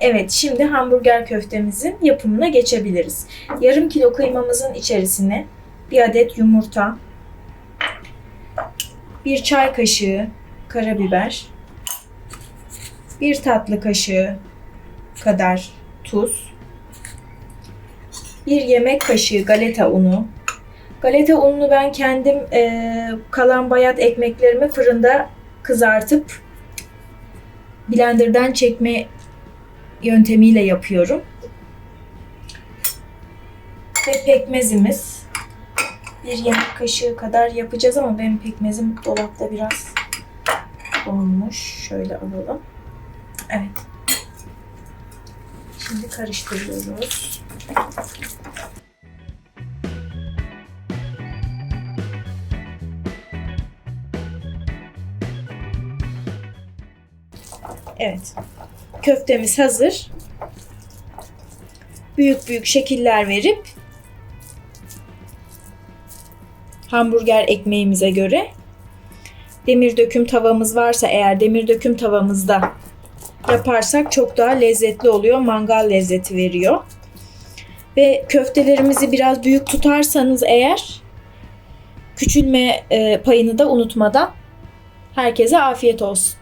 Evet, şimdi hamburger köftemizin yapımına geçebiliriz. Yarım kilo kıymamızın içerisine bir adet yumurta, bir çay kaşığı karabiber, bir tatlı kaşığı kadar tuz, bir yemek kaşığı galeta unu. Galeta ununu ben kendim eee, kalan bayat ekmeklerimi fırında kızartıp blenderdan çekme yöntemiyle yapıyorum. Ve pekmezimiz bir yemek kaşığı kadar yapacağız ama benim pekmezim dolapta biraz olmuş. Şöyle alalım. Evet. Şimdi karıştırıyoruz. Evet. Köftemiz hazır. Büyük büyük şekiller verip hamburger ekmeğimize göre demir döküm tavamız varsa eğer demir döküm tavamızda yaparsak çok daha lezzetli oluyor. Mangal lezzeti veriyor. Ve köftelerimizi biraz büyük tutarsanız eğer küçülme e, payını da unutmadan herkese afiyet olsun.